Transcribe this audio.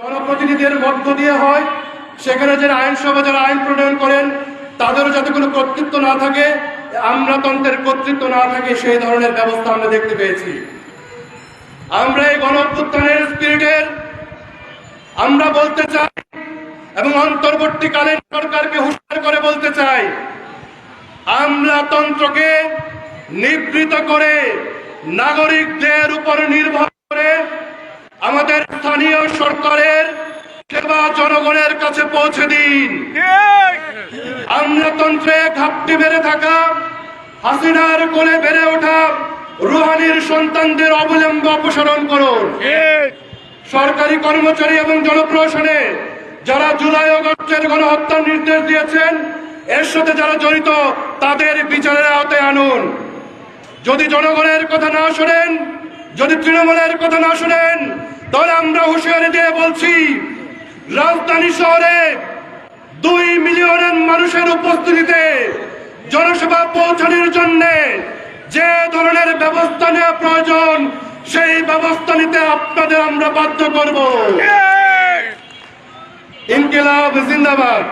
জনপ্রতিনিধিদের মধ্য দিয়ে হয়, সেখানে যারা আইনসভা, যারা আইন প্রণয়ন করেন, তাদেরও যাতে কোনো কর্তৃত্ব না থাকে, আমলাতন্ত্রের কর্তৃত্ব না থাকে, সেই ধরনের ব্যবস্থা আমরা দেখতে পেয়েছি। আমরা এই গণ স্পিরিটের, আমরা বলতে চাই, এবং অন্তর্বর্তীকালীন সরকারকে হুঁশিয়ার করে বলতে চাই, আমলাতন্ত্রকে নিবৃত করে নাগরিকদের উপর নির্ভর করে আমাদের স্থানীয় সরকারের সেবা জনগণের কাছে পৌঁছে দিন। আমলাতন্ত্রে ঘাপটি বেড়ে থাকা, হাসিনার কোলে বেড়ে ওঠা রুহানির সন্তানদের অবলম্ব অপসারণ করুন। সরকারি কর্মচারী এবং জনপ্রশাসনে যারা জুলাই অগস্টের গণহত্যার নির্দেশ দিয়েছেন, এর সাথে যারা জড়িত, তাদের বিচারের আওতায় আনুন। যদি জনগণের কথা না শোনেন, যদি তৃণমূলের কথা না শোনেন, তাহলে আমরা হুঁশিয়ারি দিয়ে বলছি রাজধানী শহরে দুই মিলিয়নের মানুষের উপস্থিতিতে জনসভা পৌঁছানোর জন্য যে ধরনের ব্যবস্থা নেওয়া প্রয়োজন সেই ব্যবস্থা নিতে আপনাদের আমরা বাধ্য করব। ইনকিলাব জিন্দাবাদ।